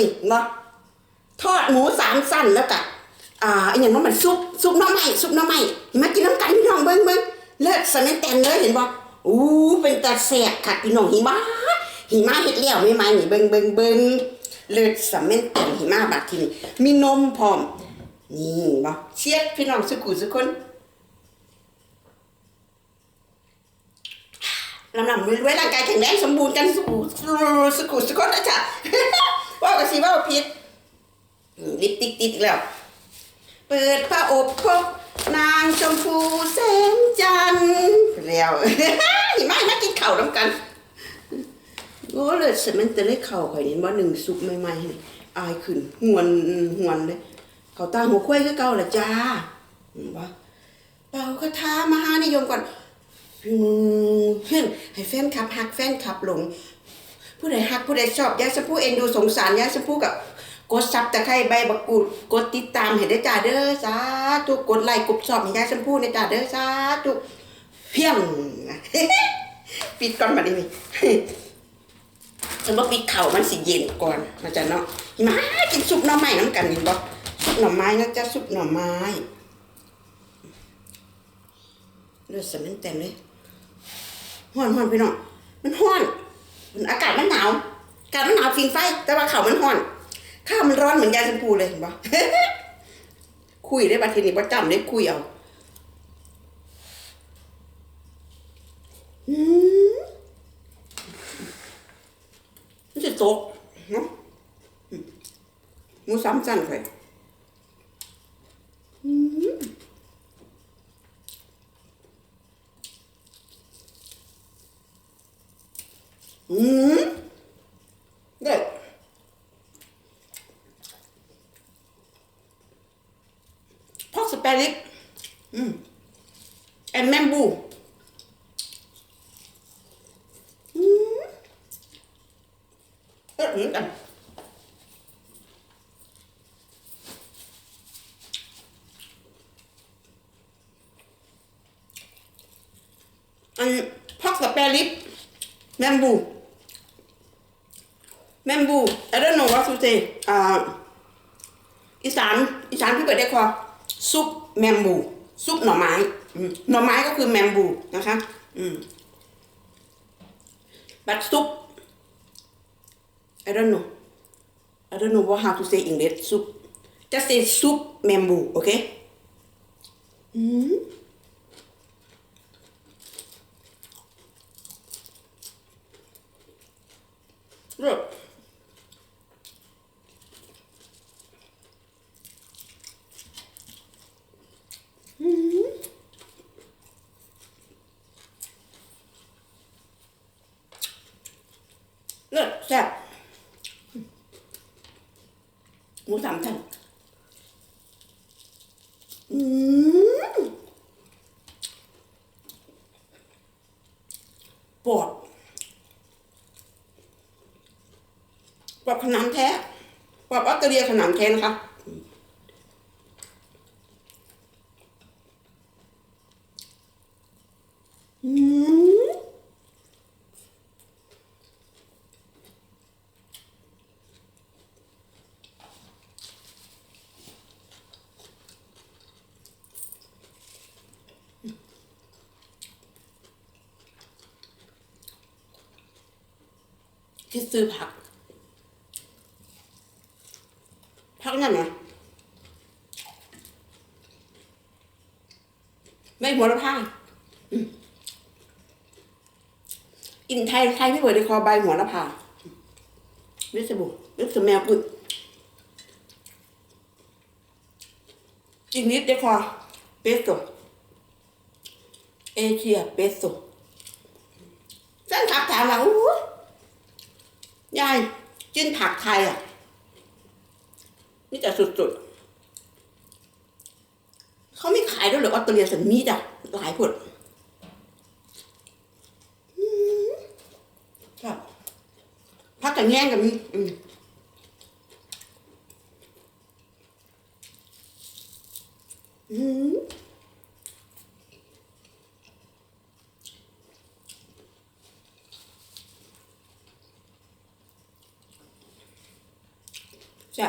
นี่เนาะทอดหมูสามสั้นแล้วก็อ่าอย่างว่ามันซุปซุปน้ำไม้ซุปน้ำไม้มากินน้ำกันพี่น้องเบิ้งเบิ้งเลิศสนันแตนเลยเห็นบ่อู้เป็นตาแสบค่ะพี่น้องหิมะหิมะเห็ดเลี้ยวไม่มานี่เบิ้งเบิ้งเบิ้งเลิศสนันแตนหิมะบัดทีนี้มีนมพร้อมนี่บ่เชียดพี่น้องสุกุสุคนลำลำรวยๆร่างกายแข็งแรงสมบูรณ์กันสุขุสุขุสุขนะจ๊ะ กันสิว่าผิดลิปติกติดแล้ว เปิดผ้าอบพบนางชมพูแสงจันทร์แล้วหิมะมากินข้าวน้ำกันโอ้เลยสมันจะได้เข่าข่อยนี่ว่าหนึ่งสุกใหม่ๆนี่อายขึ้นหวนหวนเลยเขาตาหัวคุ้ยก็เก่าละจ้าเห็นปะเป่าคาถามหานิยมก่อนอืมเพื่อนให้แฟนคลับหักแฟนคลับหลง ผู้ใดหักผู้ใดชอบยายสมพูเอ็นดูสงสารยายสมพูกับกดซับตะไคร้ใบบักกูดกดติดตามให้ได้จ้าเด้อสาธุกดไลค์กดชอบให้ยายสมพูในจ้าเด้อสาธุเพียงปิดก่อนมาดิฉันว่าปิดเข่ามันสิเย็นก่อนนะจ๊ะเนาะมากินซุปหน่อไม้น้ำกันเห็นบ่ซุปหน่อไม้นะจ๊ะซุปหน่อไม้เลือดสมันเต็มเลยห้อนห้อนพี่น้องมันห้อน อากาศมันหนาวอากาศมันหนาวฟิงไฟ แต่ว่าเขามันห้อน ข้าวมันร้อนเหมือนยาชมพูเลยเห็นปะคุยได้ปะทีนี้ประจำได้คุยเอาอืมมันจะตกเนาะอืมหมูสามชั้นไปอืม อืมเด็ดพอกสเปริกอืมแอนแมมบูอืมเออเหมือนกันอันพอกสเปริกแมมบู แมมบู I don't เลยอ่าอีสานอีสานพี่เปิดได้คอซุปแมมบู ซุปหน่อไม้หน่อไม้ก็คือแมมบูนะคะอืม but ซุป I don't know I don't know how to say English ซุป just say ซุปแมมบูโอเคอืม Look. เลิศแซ่บหมูสามชั้นอืมปอดปรับขนานแท้ปรับออสเตรเลียขนานแท้นะคะ อืม ที่ซื้อผักพักนั่นนะไม่หัวละผ้างอินไทยไทยพี่เบิดได้คอใบหัวละผ้าวิสบูวิสแมวกุดอีกนิดได้คอเปสโซเอเชียเปสโซฉันขับถามว่าอู้ ยายกินผักไทยอะนี่แต่สุดๆ เขาไม่ขายด้วยหรอออสเตรเลียสันมีดอะ หลายผลครับพักกันแย่งกันมีอืมอืม จ้ะ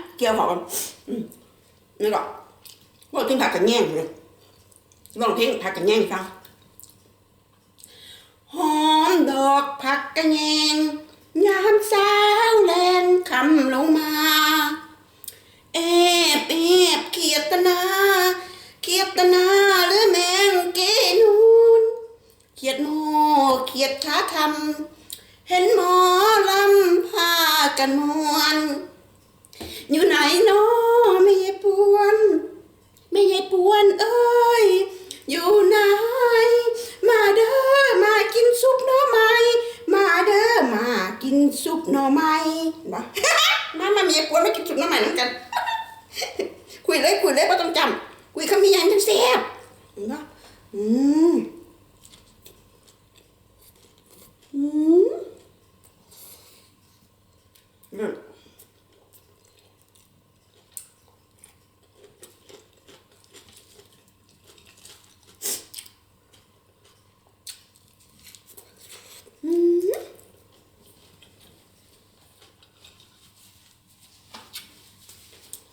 บได้ดีแต่กินอืมเลิศที่ร้องเพลงฟังเกี่ยวกับอืมนี่หรอกบอกถึงผักกันแย่งเลยร้องเพลงผักกันแย่งฟังหอมดอกผักกันแยงยามสาวแลนคำลงมาแอบแอบเขียดตนาเขียดตนาหรือแมงเกนูนเขียดโมเขียดขาทำเห็นหมอลำพากันมวน อยู่ไหนเนาะไม่ยายปวนไม่ยายปวน เอ้ย อยู่ไหน มาเด้อมากินซุปหน่อไม้มาเด้อมากินซุปหน่อไม้บ่มามามียายปวนมากินซุปหน่อไม้น้ำกัน คุยเลยคุยเลยไม่ต้องจำคุยเขามีย่างจังแซ่บเนาะอืมอืมอืม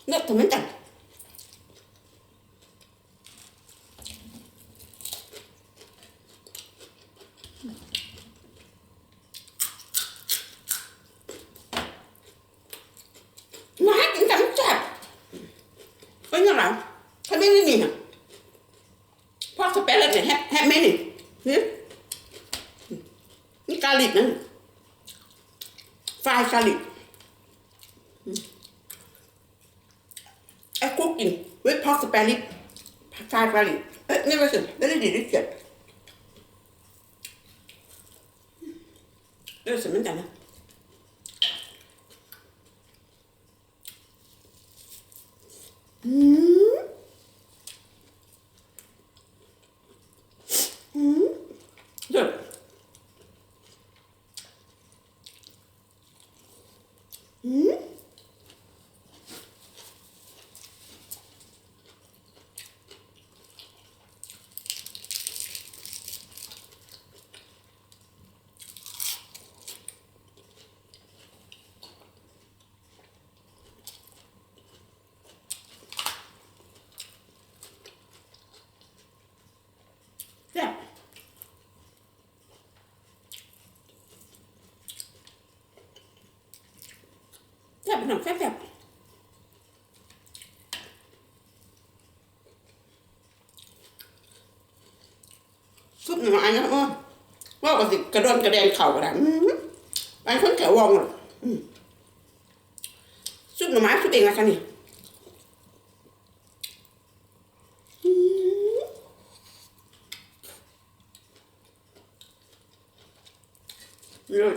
เลือกทำเหมือนกันน้ากินกันแซ่บเป็นยังไงทำไมนี่นี่ฮะพ่อสเปรย์เนี่ยแฮะแฮะไหมนี่นี่นี่กาลิกนั่นฟรายกาลิก I cooking ริกชาปาริกเอ๊ะนี่ไม่สุดไม่ได้ดีที่เจ็ดเรื่อสุดมันจังนะอืมอืมเด็ดอืม แซ่บแซ่ บเป็นหนังแซ่บแซ่บซุปหน่อไม้นะอ้อว่ากันสิกระโดนกระเด็นเข่ากระดังไปคนแถววองหรอกซุปหน่อไม้ซุปเองนะคะนี่เลิศ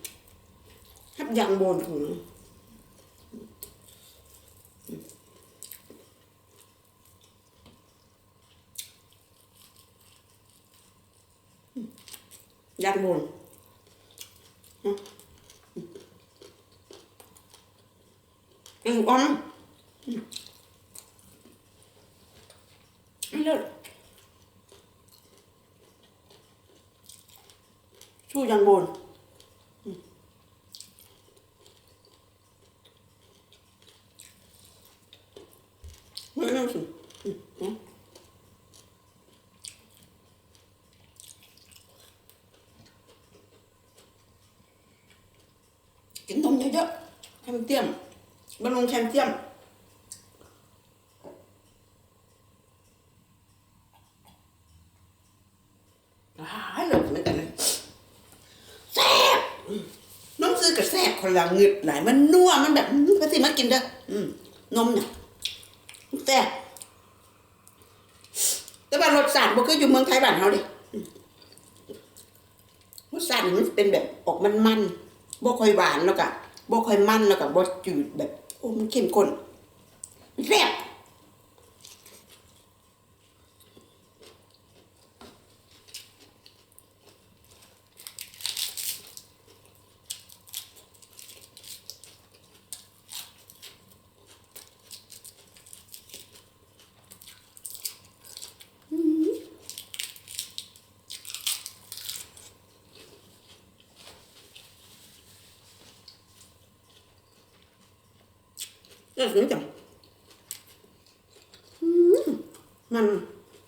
มิงกันแซ่บอืมอื้อหือพอสเปรย์ฮับยางบน được Chua giang bồn นั่งสิอืมอืมกินนมเยอะๆแคลเซียมบำรุงแคลเซียมหายเลยเหมือนกันเลยแซ่บน้องซื้อกับแซ่บคนละเงึดหลายมันนัวมันแบบอืมไปสิมากินเด้อนมเนี่ย ซ่บแต่ว่ารสชาติมันก็อยู่เมืองไทยบ้านเฮาดิมรสชาติมันเป็นแบบออกมันๆบ่ค่อยหวานแล้วก็บ่ค่อยมันแล้วก็บ่จืดแบบโอ้มันเข้มข้นมันแซ่บ เลือดสูงจังอืมมัน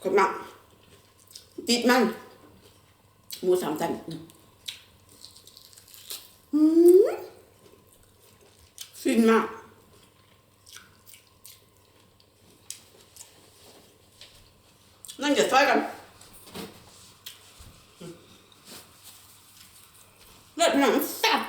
ขมักติดมันหมูสามชั้นอืมฟินมากนั่งจะซอยกันเลือดหนังแซ่บ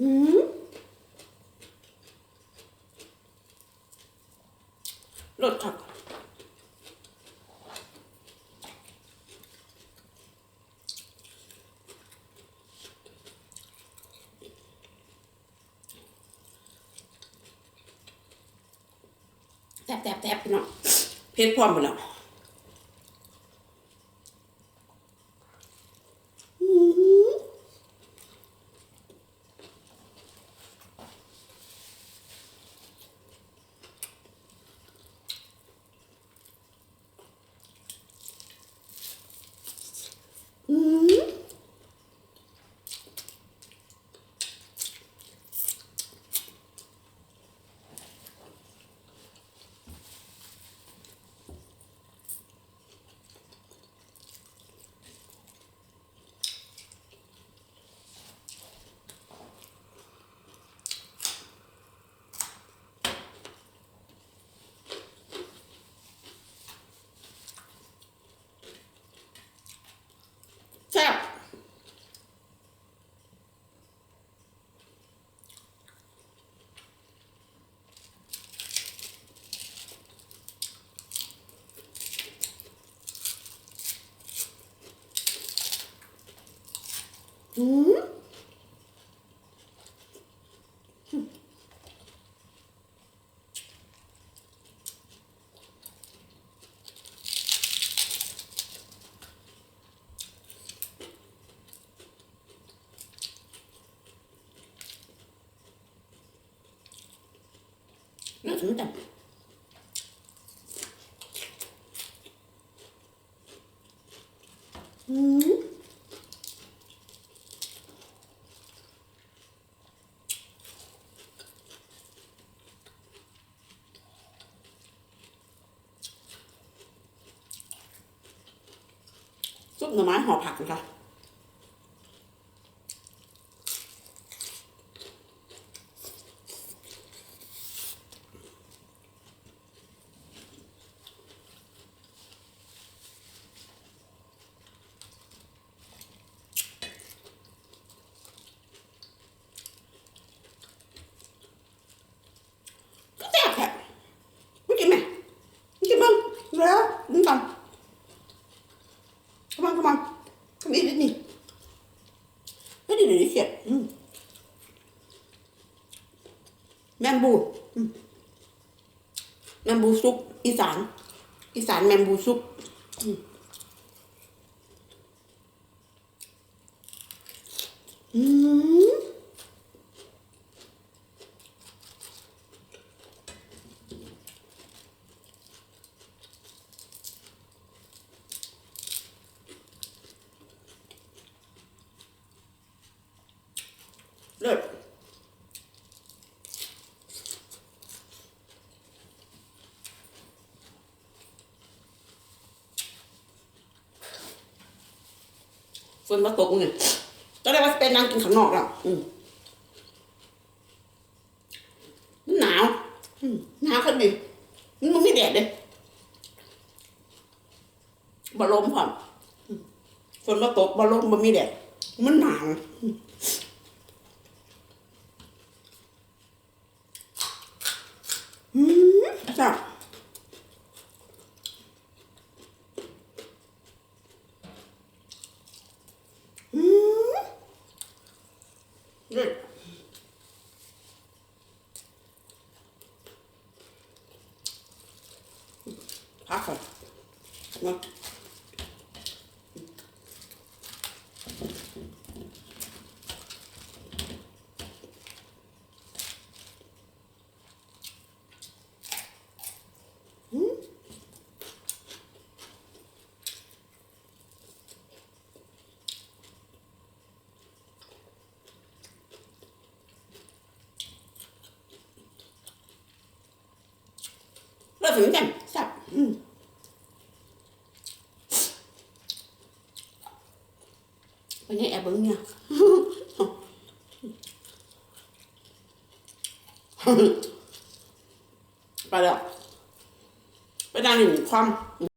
อืม รสค่ะแทบแทบแทบพี่น้องเพชรพร้อมหมดแล้วอืม อืมแซ่บ อืมน่าสนใจอืมซุป หน่อไม้ห่อผักนะคะ แมมบูแมมบูซุปอีสาน อีสานแมมบูซุปอืม ฝนมาตกเนี่ยตอนแรกว่าเป็นนางกินข้างนอกแล้วอืมมันหนาวอืมหนาวขึ้นดิมันไม่มีแดดเลยบาลมพร้อมอืมฝนมาตกบอลมมันมีแดดมันหนาวอืมอืมจ้ะอืมเลิศพักก่อนมาเลิศ ถึงกันสับวันนี้แอบเบิ้งเนี่ยไปแล้วไปนั่งอยู่ความอืม